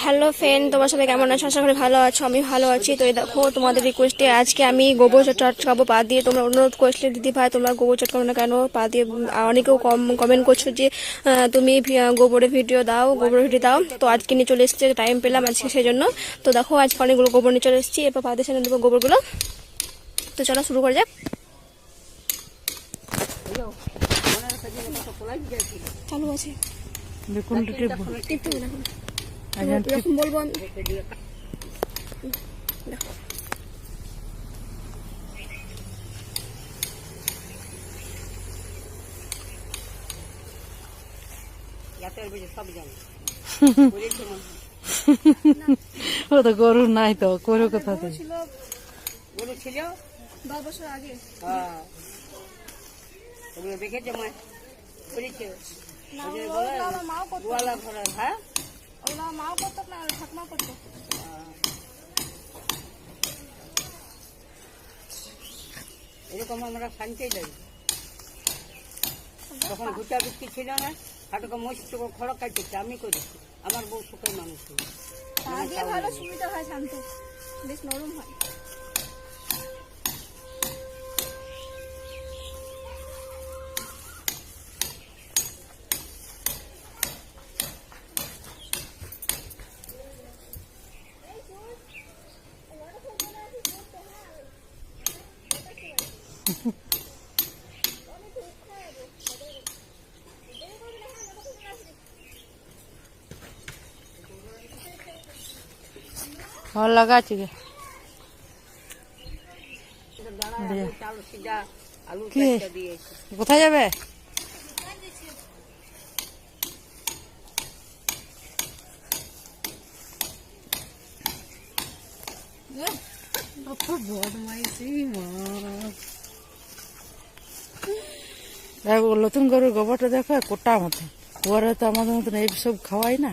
Hello friend তোমার সাথে কেমন আছো? আশা করি ভালো আছো আমি ভালো আছি। তো এই দেখো তোমাদের রিকোয়েস্টে আজকে আমি গোবর চটকাবো পা দিয়ে। তোমরা অনুরোধ করছিলে দিদি ভাই তোমরা গোবর চটকাবো না কেন? পা দিয়ে অনেকেও কম কমেন্ট করছ যে তুমি ভি- গোবরের ভিডিও দাও গোবরের ভিডিও দাও। তো আজকে নিয়ে চলে এসেছে টাইম পেলাম আজকে সেই জন্য তো দেখো আজকে অনেকগুলো গোবর নিয়ে চলে এসেছি। এরপর পা দিয়ে সেনে দেবো গোবরগুলো। তো চলো শুরু করা যাক। চালু আছে। এরকম বলব আমি। ও তো গরু নাই তো গরু কোথা থেকে গরু ছিল? দশ বছর আগে। হ্যাঁ। দেখেছে মা? করেছে? মাও করতো। হ্যাঁ? মাও করতো না ঠাকুমা করতো এরকম আমরা শান্তিই যাই তখন ঘুচা বিক্রি ছিল না হাটুকে মস্ত খড়ক কাটতেছে আমি করেছি আমার বউ সুখের মানুষ। ভালো সুবিধা হয় শান্ত। বেশ নরম হয়। ভালো লাগাচ্ছি গে দিয়ে। চাল সিজা আলু কি? কোথায় যাবে নতুন গরুর গোবরটা দেখো কোটা মতো ওরা তো আমাদের মতন এই সব খাওয়াই না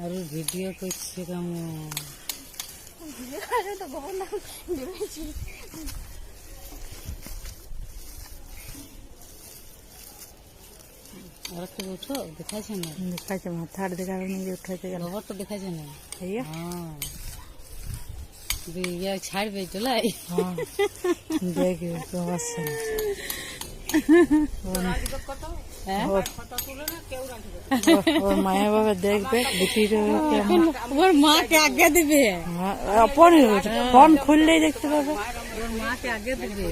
আর ভিডিও করছে কেমন? তো গোবর না? ভেবেছি আর একটু উঠো দেখাচ্ছে না দেখাচ্ছে মাথার দেখাবে নিজে উঠাইতে গেল। খবর তো দেখাচ্ছে না? ভাইয়া? হ্যাঁ। ছাড়বে চলাই হ্যাঁ। দেখি আসছে হ্যাঁ? বাবা দেখবে ওর মাকে আগে দিবে। হ্যাঁ, ফোন খুললেই দেখতে পাবে। ওর মাকে আগে দিবে।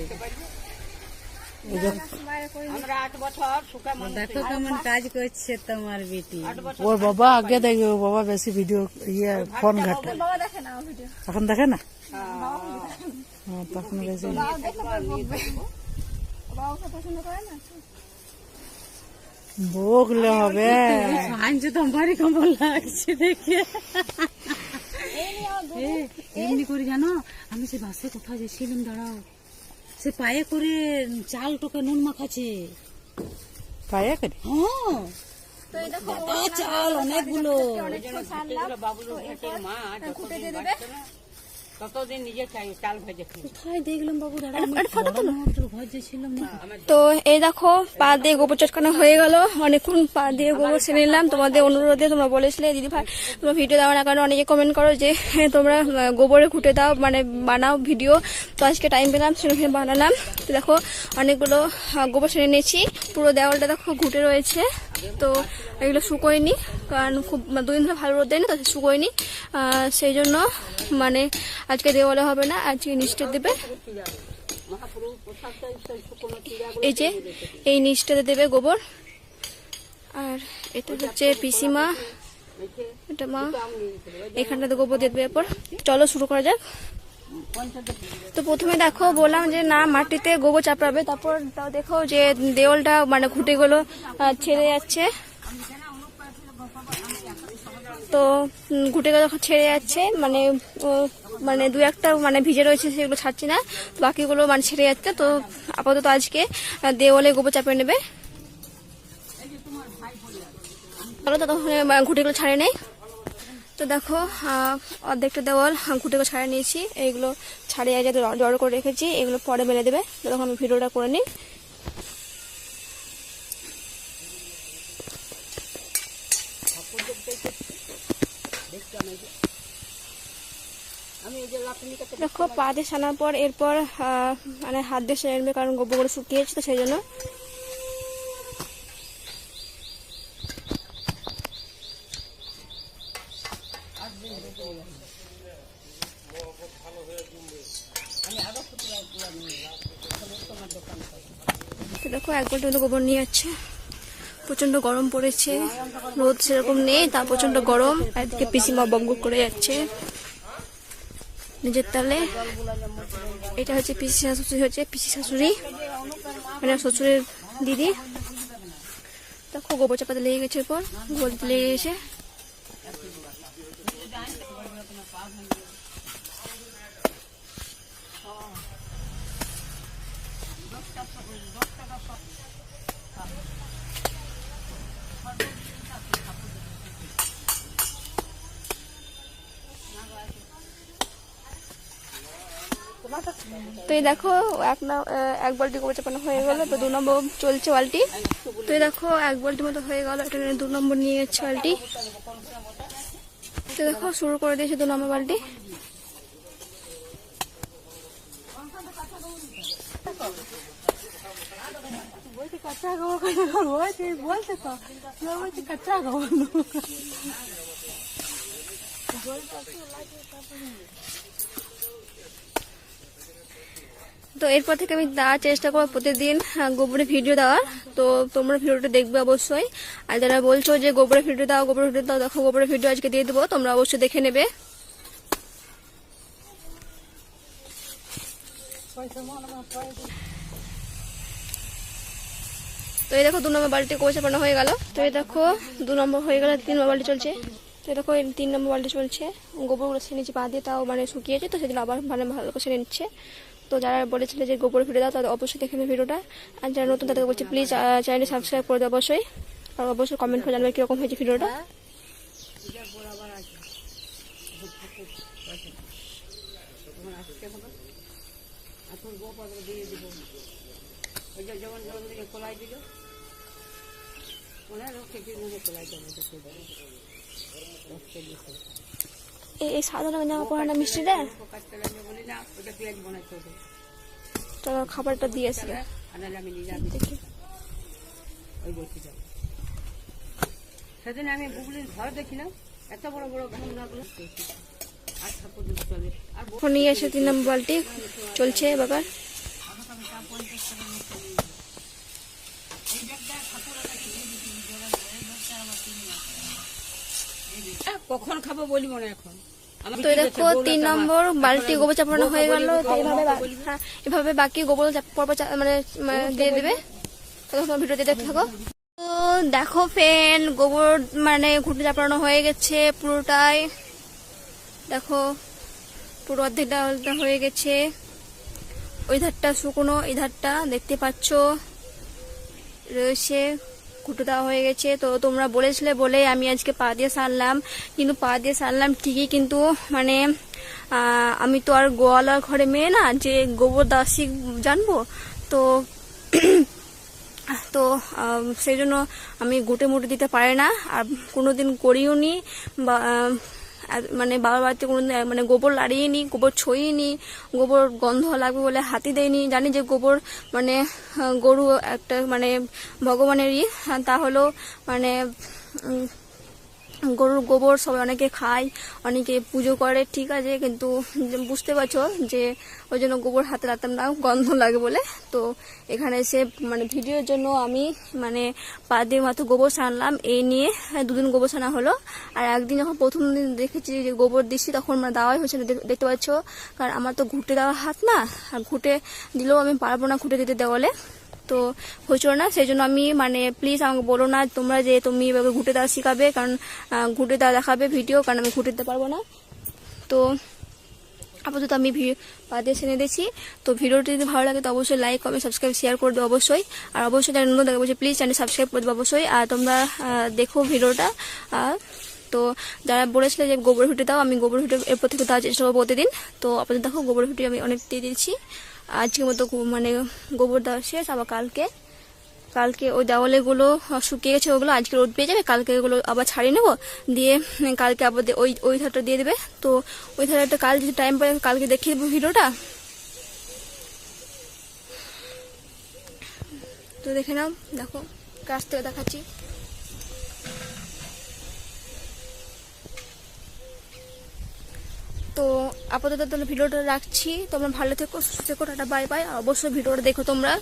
দেখো কেমন কাজ করছে তোমার বেটি। ওর বাবা আগে দেখবে ওর বাবা বেশি ভিডিও ইয়ে ফোন ঘাটে। বাবা দেখে না এখন দেখে না? হ্যাঁ। তখন বেশি বাবা পছন্দ করে না? বকলে হবে। আনছে তো ভারী কেমন লাগছে দেখে। এমনি করে জানো আমি সে বাসে কোথাও গেছিলাম দাঁড়াও। সে পায়ে করে চাল টোকে নুন মাখাচ্ছে। পায়ে করে? হ্যাঁ। তো এই চাল অনেকগুলো। দিয়ে দেবে? ততদিন নিজে চাল ভেজে কোথায় দেখলাম বাবু দাঁড়া তো এই দেখো পা দিয়ে গোবর চটকানো হয়ে গেল। অনেকক্ষণ পা দিয়ে গোবর ছেড়ে নিলাম। তোমাদের অনুরোধে তোমরা বলেছিলে দিদি ভাই তোমরা ভিডিও দাও না কারণ অনেকে কমেন্ট করো যে হ্যাঁ, তোমরা গোবরে ঘুটে দাও মানে বানাও ভিডিও তো আজকে টাইম পেলাম সেখানে বানালাম। তো দেখো অনেকগুলো গোবর ছেড়ে নিয়েছি। পুরো দেওয়ালটা দেখো ঘুটে রয়েছে। তো এগুলো শুকোয়নি কারণ খুব মানে দুদিন ধরে ভালো রোদ দেয়নি, তো শুকোয়নি সেই জন্য মানে আজকে দেওয়ালে হবে না, আজকে নিচটা দেবে। এই যে, এই নিচটাতে দেবে গোবর। আর এটা হচ্ছে পিসিমা, এটা মা। এখানটাতে গোবর দিয়ে দেবে। এরপর চলো শুরু করা যাক। তো প্রথমে দেখো বললাম যে না মাটিতে গোবর চাপড়াবে তারপর তাও দেখো যে দেওয়ালটা মানে খুঁটে গুলো ছেড়ে যাচ্ছে। তো উম, ঘুটে গেলে ছেড়ে যাচ্ছে মানে মানে দু একটা মানে ভিজে রয়েছে সেগুলো ছাড়ছে না বাকিগুলো মানে ছেড়ে যাচ্ছে। তো আপাতত আজকে দেওয়ালে গোবর চাপে নেবে। তখন ঘুটেগুলো ছাড়ে নেই। তো দেখো অর্ধেকটা দেওয়াল ঘুটে করে ছাড়িয়ে নিয়েছি। এইগুলো ছাড়িয়ে যাতে জড়ো করে রেখেছি, এগুলো পরে মেলে দেবে। তো তখন আমি ভিডিওটা করে নিই। দেখো, পা দিয়ে সানার পর এরপর মানে হাত দিয়ে সেরে নেবে, কারণ গোবরগুলো শুকিয়েছে তো সেই জন্য। দেখো এক বালতি মতো গোবর নিয়ে যাচ্ছে। প্রচণ্ড গরম পড়েছে, রোদ সেরকম নেই, তা প্রচণ্ড গরম একদিকে পিসিমা বঙ্গ করে যাচ্ছে নিজের তালে। এটা হচ্ছে পিসি শাশুড়ি, হচ্ছে পিসি শাশুড়ি মানে শ্বশুরের দিদি। দেখো গোবর চাপাতে লেগে গেছে এরপর, গোবর লেগে গেছে। তো এই দেখো, এক না এক বালতি গোবর চাপানো হয়ে গেল, তো দু নম্বর চলছে বালটি তো এই দেখো, এক বালতি মতো হয়ে গেল, এটা দু নম্বর নিয়ে যাচ্ছে বালটি তো দেখো, শুরু করে দিয়েছে দু নম্বর গোবর তো গোবর তো এরপর থেকে আমি দেওয়ার চেষ্টা করব প্রতিদিন গোবরে ভিডিও দেওয়ার। তো তোমরা ভিডিওটা দেখবে অবশ্যই। আর যারা বলছো যে গোবরের ভিডিও দাও, গোবরের ভিডিও দাও, দেখো গোবরের ভিডিও আজকে দিয়ে দেবো, তোমরা অবশ্যই দেখে নেবে। তো এই দেখো দু নম্বর বালতি কোচ চাপানো হয়ে গেল। তো এই দেখো দু নম্বর হয়ে গেল তিন নম্বর বালতি চলছে। তো এই দেখো তিন নম্বর বালতি চলছে। গোবরগুলো সে নিচে পা দিয়ে তাও মানে শুকিয়েছে, তো সেদিন আবার মানে ভালো করে ছেড়ে নিচ্ছে। তো যারা বলেছিল যে গোবর ফিরে দাও, তাদের অবশ্যই দেখে ভিডিওটা। আর যারা নতুন, তাদেরকে বলছি প্লিজ চ্যানেলটি সাবস্ক্রাইব করে দেবে অবশ্যই। আর অবশ্যই কমেন্ট করে জানবে কীরকম হয়েছে ভিডিওটা। এই রঙের জামা পরা না মিষ্টি রে তো খাবারটা দিয়ে আসি। দেখি সেদিন আমি বুবলির ঘর দেখিলাম এত বড় বড় ফোন নিয়ে এসে তিন নম্বর বালতি চলছে ব্যাপার। কখন খাব বলি মনে এখন। তো দেখো তিন নম্বর বালতি গোবর চাপানো হয়ে গেল তো হ্যাঁ, এভাবে বাকি গোবর পরপর চা- মানে দিয়ে দেবে। তো তোমার ভিডিও দেখতে থাকো। তো দেখো ফ্যান গোবর মানে ঘুটে চাপানো হয়ে গেছে পুরোটাই। দেখো পুরো অর্ধেকটা অর্ধেকটা হয়ে গেছে। ওই ধারটা শুকনো এই ধারটা দেখতে পাচ্ছ। রয়েছে, কুটো দেওয়া হয়ে গেছে। তো তোমরা বলেছিলে বলে আমি আজকে পা দিয়ে সারলাম। কিন্তু পা দিয়ে সারলাম ঠিকই কিন্তু মানে আমি তো আর গোয়ালার ঘরে মেয়ে না, যে গোবর শিখ জানব? তো তো সেই জন্য আমি গুটে মুটে দিতে পারি না। আর কোনোদিন করিও নি বা মানে বাবার বাড়িতে আহ, মানে গোবর লাড়িয়ে গোবর ছড়িয়ে নি গোবর গন্ধ লাগবে বলে হাতি দেয়নি জানি যে গোবর মানে গরু একটা মানে ভগবানের ইয়ে তা হলো মানে গরুর গোবর সবাই অনেকে খায়, অনেকে পুজো করে, ঠিক আছে, কিন্তু বুঝতে পারছ যে ওই জন্য গোবর হাতে রাখতাম না, গন্ধ লাগে বলে। তো এখানে এসে মানে ভিডিওর জন্য আমি মানে পা দিয়ে মাত্র গোবর সানলাম এই নিয়ে দুদিন গোবর সানা হলো। আর একদিন যখন প্রথম দিন দেখেছি যে গোবর দিচ্ছি, তখন মানে দেওয়াই হচ্ছে না দেখতে পাচ্ছ? কারণ আমার তো ঘুটে দেওয়া হাত না, আর ঘুটে দিলেও আমি পারব না ঘুটে দিতে দেওয়ালে। তো হয়েছিল না সেই জন্য আমি মানে প্লিজ আমাকে বলো না তোমরা যে তুমি এভাবে ঘুটে দেওয়া শিখাবে, কারণ ঘুটে দেওয়া দেখাবে ভিডিও কারণ আমি ঘুটে দিতে পারব না। তো আপাতত আমি পা দিয়ে সেনে দিয়েছি তো ভিডিওটি যদি ভালো লাগে তো অবশ্যই লাইক কমেন্ট সাবস্ক্রাইব শেয়ার করে দেবো অবশ্যই। আর অবশ্যই চ্যানেল নতুন দেখে বলছি প্লিজ চ্যানেল সাবস্ক্রাইব করে দেবো অবশ্যই। আর তোমরা দেখো ভিডিওটা তো যারা বলেছিলে যে গোবর হুটে দাও, আমি গোবর হুটে এরপর থেকে দেওয়ার চেষ্টা করব প্রতিদিন। তো আপাতত দেখো, গোবর হুটে আমি অনেক দিয়ে দিয়েছি। আজকের মতো মানে গোবর দেওয়া শেষ, আবার কালকে। কালকে ওই দেওয়ালেগুলো শুকিয়ে গেছে ওগুলো, আজকে রোদ পেয়ে যাবে, কালকে ওগুলো আবার ছাড়িয়ে নেব। দিয়ে কালকে আবার ওই ওই ধারটা দিয়ে দেবে। তো ওই ধারটা কাল যদি টাইম পাই কালকে দেখিয়ে দেবো ভিডিওটা। তো দেখে নাও, দেখো কাছ থেকে দেখাচ্ছি। তো আপাতত ভিডিওটা রাখছি। তোমরা ভালো থেকো, সুস্থ থেকো, টাটা, বাই বাই। অবশ্যই ভিডিওটা দেখো তোমরা।